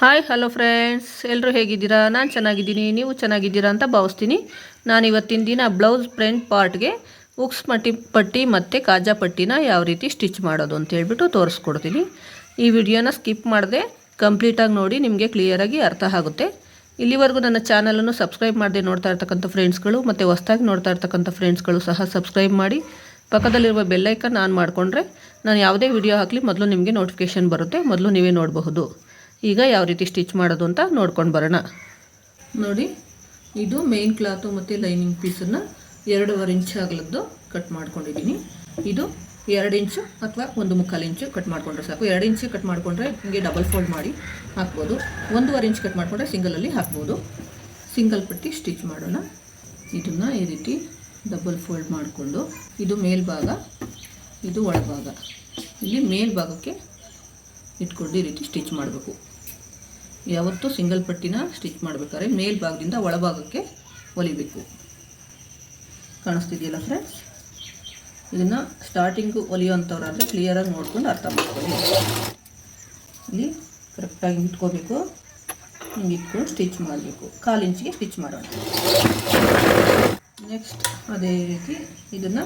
Hi hello friends ಎಲ್ಲರೂ ಹೇಗಿದ್ದೀರಾ? ನಾನು ಚೆನ್ನಾಗಿದ್ದೀನಿ. ನೀವು ಚೆನ್ನಾಗಿದ್ದೀರಾ ಅಂತ ಭಾವಿಸ್ತೀನಿ. ನಾನು ಇವತ್ತಿನ ದಿನ ಬ್ಲೌಸ್ ಪ್ರಿಂಟ್ ಪಾರ್ಟ್ಗೆ ಉಕ್ಸ್ ಮಟ್ಟಿ ಪಟ್ಟಿ ಮತ್ತು ಕಾಜಾ ಪಟ್ಟಿನ ಯಾವ ರೀತಿ ಸ್ಟಿಚ್ ಮಾಡೋದು ಅಂತ ಹೇಳ್ಬಿಟ್ಟು ತೋರಿಸ್ಕೊಡ್ತೀನಿ. ಈ ವಿಡಿಯೋನ ಸ್ಕಿಪ್ ಮಾಡದೆ ಕಂಪ್ಲೀಟಾಗಿ ನೋಡಿ ನಿಮಗೆ ಕ್ಲಿಯರಾಗಿ ಅರ್ಥ ಆಗುತ್ತೆ. ಇಲ್ಲಿವರೆಗೂ ನನ್ನ ಚಾನಲನ್ನು ಸಬ್ಸ್ಕ್ರೈಬ್ ಮಾಡದೆ ನೋಡ್ತಾ ಇರ್ತಕ್ಕಂಥ ಫ್ರೆಂಡ್ಸ್ಗಳು ಮತ್ತು ಹೊಸ್ದಾಗಿ ನೋಡ್ತಾ ಇರ್ತಕ್ಕಂಥ ಫ್ರೆಂಡ್ಸ್ಗಳು ಸಹ ಸಬ್ಸ್ಕ್ರೈಬ್ ಮಾಡಿ. ಪಕ್ಕದಲ್ಲಿರುವ ಬೆಲ್ಲೈಕನ್ ಆನ್ ಮಾಡಿಕೊಂಡ್ರೆ ನಾನು ಯಾವುದೇ ವಿಡಿಯೋ ಹಾಕಲಿ ಮೊದಲು ನಿಮಗೆ ನೋಟಿಫಿಕೇಷನ್ ಬರುತ್ತೆ. ಮೊದಲು ನೀವೇ ನೋಡಬಹುದು. ಈಗ ಯಾವ ರೀತಿ ಸ್ಟಿಚ್ ಮಾಡೋದು ಅಂತ ನೋಡ್ಕೊಂಡು ಬರೋಣ. ನೋಡಿ, ಇದು ಮೇನ್ ಕ್ಲಾತು ಮತ್ತು ಲೈನಿಂಗ್ ಪೀಸನ್ನು ಎರಡೂವರೆ ಇಂಚ್ ಆಗಲದ್ದು ಕಟ್ ಮಾಡ್ಕೊಂಡಿದ್ದೀನಿ. ಇದು ಎರಡು ಇಂಚು ಅಥವಾ ಒಂದು ಮುಕ್ಕಾಲು ಇಂಚು ಕಟ್ ಮಾಡಿಕೊಂಡ್ರೆ ಸಾಕು. ಎರಡು ಇಂಚು ಕಟ್ ಮಾಡಿಕೊಂಡ್ರೆ ಹಿಂಗೆ ಡಬಲ್ ಫೋಲ್ಡ್ ಮಾಡಿ ಹಾಕ್ಬೋದು. ಒಂದೂವರೆ ಇಂಚ್ ಕಟ್ ಮಾಡಿಕೊಂಡ್ರೆ ಸಿಂಗಲಲ್ಲಿ ಹಾಕ್ಬೋದು. ಸಿಂಗಲ್ ಪಟ್ಟಿ ಸ್ಟಿಚ್ ಮಾಡೋಣ. ಇದನ್ನು ಈ ರೀತಿ ಡಬಲ್ ಫೋಲ್ಡ್ ಮಾಡಿಕೊಂಡು, ಇದು ಮೇಲ್ಭಾಗ ಇದು ಒಳಭಾಗ. ಇಲ್ಲಿ ಮೇಲ್ಭಾಗಕ್ಕೆ ಇಟ್ಕೊಂಡು ಈ ರೀತಿ ಸ್ಟಿಚ್ ಮಾಡಬೇಕು. ಯಾವತ್ತೂ ಸಿಂಗಲ್ ಪಟ್ಟಿನ ಸ್ಟಿಚ್ ಮಾಡಬೇಕಾದ್ರೆ ಮೇಲ್ಭಾಗದಿಂದ ಒಳಭಾಗಕ್ಕೆ ಹೊಲಿಬೇಕು ಕಾಣಿಸ್ತಿದೆಯಲ್ಲ ಫ್ರೆಂಡ್ಸ್ ಇದನ್ನು ಸ್ಟಾರ್ಟಿಂಗು ಹೊಲಿಯೋಂಥವ್ರಾದರೆ ಕ್ಲಿಯರಾಗಿ ನೋಡ್ಕೊಂಡು ಅರ್ಥ ಮಾಡ್ಕೊಳ್ಳಿ. ಇಲ್ಲಿ ಕರೆಕ್ಟಾಗಿ ಇಟ್ಕೋಬೇಕು ಹಿಂಗೆ ಇಟ್ಕೊಂಡು ಸ್ಟಿಚ್ ಮಾಡಬೇಕು. ಕಾಲು ಇಂಚಿಗೆ ಸ್ಟಿಚ್ ಮಾಡೋಣ. ನೆಕ್ಸ್ಟ್ ಅದೇ ರೀತಿ ಇದನ್ನು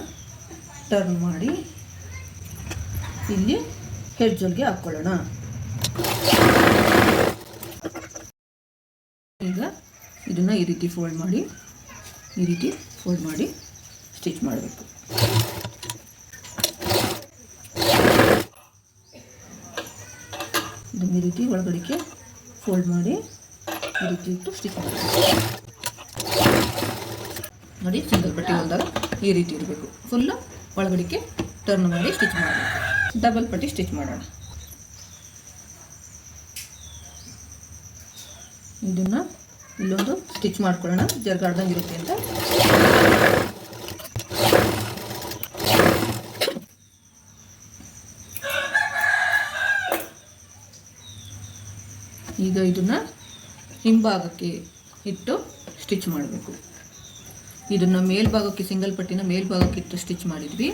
ಟರ್ನ್ ಮಾಡಿ ಇಲ್ಲಿ ಹೆಡ್ಜಲ್ಗೆ ಹಾಕ್ಕೊಳ್ಳೋಣ ಈಗ ಇದನ್ನು ಈ ರೀತಿ ಫೋಲ್ಡ್ ಮಾಡಿ, ಈ ರೀತಿ ಫೋಲ್ಡ್ ಮಾಡಿ ಸ್ಟಿಚ್ ಮಾಡಬೇಕು. ಇದನ್ನು ಈ ರೀತಿ ಒಳಗಡೆಗೆ ಫೋಲ್ಡ್ ಮಾಡಿ ಈ ರೀತಿ ಇಟ್ಟು ಸ್ಟಿಚ್ ಮಾಡಬೇಕು. ನೋಡಿ, ಸಿಂಗಲ್ ಪಟ್ಟಿ ಹೊಲ್ದಾಗ ಈ ರೀತಿ ಇರಬೇಕು. ಫುಲ್ಲು ಒಳಗಡೆಗೆ ಟರ್ನ್ ಮಾಡಿ ಸ್ಟಿಚ್ ಮಾಡಬೇಕು. ಡಬಲ್ ಪಟ್ಟಿ ಸ್ಟಿಚ್ ಮಾಡೋಣ. ಇದನ್ನು ಇಲ್ಲೊಂದು ಸ್ಟಿಚ್ ಮಾಡ್ಕೊಳ್ಳೋಣ. ಜರ್ಗಾಡ್ದಂಗೆ ಇರುತ್ತೆ ಅಂತ. ಈಗ ಇದನ್ನು ಹಿಂಭಾಗಕ್ಕೆ ಇಟ್ಟು ಸ್ಟಿಚ್ ಮಾಡಬೇಕು. ಇದನ್ನು ಮೇಲ್ಭಾಗಕ್ಕೆ ಸಿಂಗಲ್ ಪಟ್ಟಿನ ಮೇಲ್ಭಾಗಕ್ಕೆ ಇಟ್ಟು ಸ್ಟಿಚ್ ಮಾಡಿದ್ವಿ.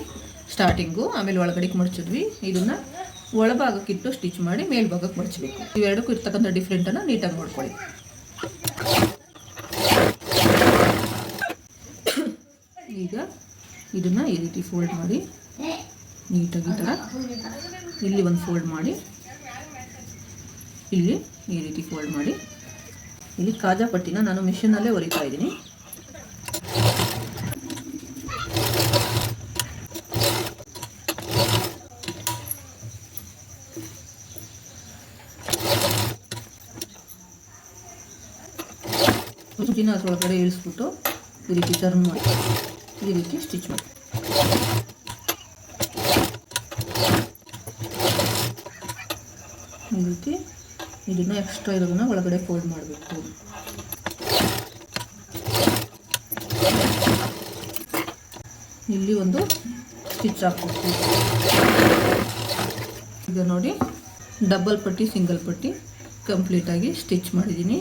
ಸ್ಟಾರ್ಟಿಂಗು ಆಮೇಲೆ ಒಳಗಡೆಗೆ ಮಡಚಿದ್ವಿ ಇದನ್ನು ಒಳಭಾಗಕ್ಕಿಟ್ಟು ಸ್ಟಿಚ್ ಮಾಡಿ ಮೇಲ್ಭಾಗಕ್ಕೆ ಮಡಚಬೇಕು ಇವೆರಡಕ್ಕೂ ಇರ್ತಕ್ಕಂಥ ಡಿಫ್ರೆಂಟನ್ನು ನೀಟಾಗಿ ನೋಡ್ಕೊಳ್ಳಿ ಈಗ ಇದನ್ನು ಈ ರೀತಿ ಫೋಲ್ಡ್ ಮಾಡಿ, ನೀಟಾಗಿ ಥರ ಇಲ್ಲಿ ಒಂದು ಫೋಲ್ಡ್ ಮಾಡಿ, ಇಲ್ಲಿ ಈ ರೀತಿ ಫೋಲ್ಡ್ ಮಾಡಿ. ಇಲ್ಲಿ ಕಾಜಾ ಪಟ್ಟಿನ ನಾನು ಮಿಷಿನಲ್ಲೇ ಹೊಲಿತಾ ಇದ್ದೀನಿ. ಸೂಜಿನ ಅದರೊಳಗಡೆ ಇಳಿಸ್ಬಿಟ್ಟು ಈ ರೀತಿ ಟರ್ನ್ ಮಾಡಿ. ಈ ಸ್ಟಿಚ್ ಮಾಡಿ ಈ ರೀತಿ ಇದನ್ನು ಎಕ್ಸ್ಟ್ರಾ ಇರೋದನ್ನ ಒಳಗಡೆ ಫೋಲ್ಡ್ ಮಾಡಬೇಕು ಇಲ್ಲಿ ಒಂದು ಸ್ಟಿಚ್ ಹಾಕ್ಬೇಕು ಈಗ ನೋಡಿ. ಡಬಲ್ ಪಟ್ಟಿ ಸಿಂಗಲ್ ಪಟ್ಟಿ. ಕಂಪ್ಲೀಟಾಗಿ ಸ್ಟಿಚ್ ಮಾಡಿದ್ದೀನಿ.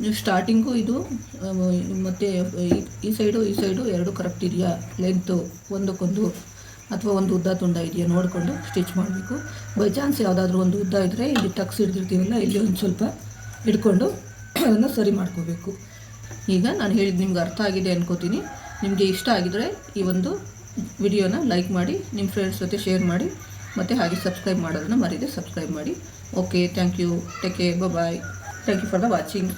ನೀವು ಸ್ಟಾರ್ಟಿಂಗು ಇದು ಮತ್ತೆ ಈ- ಸೈಡು ಈ ಸೈಡು ಎರಡು ಕರೆಕ್ಟ್ ಇದೆಯಾ? ಲೆಂತು ಒಂದಕ್ಕೊಂದು ಅಥವಾ ಒಂದು ಉದ್ದ ತುಂಡ ಇದೆಯಾ? ನೋಡಿಕೊಂಡು ಸ್ಟಿಚ್ ಮಾಡಬೇಕು. ಬೈ ಚಾನ್ಸ್ ಯಾವುದಾದ್ರೂ ಒಂದು ಉದ್ದ ಇದ್ದರೆ ಇಲ್ಲಿ ಟಕ್ಸ್ ಹಿಡ್ದಿರ್ತೀವಲ್ಲ ಇಲ್ಲಿ ಒಂದು ಸ್ವಲ್ಪ ಹಿಡ್ಕೊಂಡು ಅದನ್ನು ಸರಿ ಮಾಡ್ಕೋಬೇಕು. ಈಗ ನಾನು ಹೇಳಿದ್ದು ನಿಮ್ಗೆ ಅರ್ಥ ಆಗಿದೆ ಅನ್ಕೋತೀನಿ. ನಿಮಗೆ ಇಷ್ಟ ಆಗಿದರೆ ಈ ಒಂದು ವಿಡಿಯೋನ ಲೈಕ್ ಮಾಡಿ ನಿಮ್ಮ ಫ್ರೆಂಡ್ಸ್ ಜೊತೆ ಶೇರ್ ಮಾಡಿ, ಮತ್ತು ಹಾಗೆ ಸಬ್ಸ್ಕ್ರೈಬ್ ಮಾಡೋದನ್ನು ಮರೀದೆ ಸಬ್ಸ್ಕ್ರೈಬ್ ಮಾಡಿ. Okay thank you take care bye thank you for the watching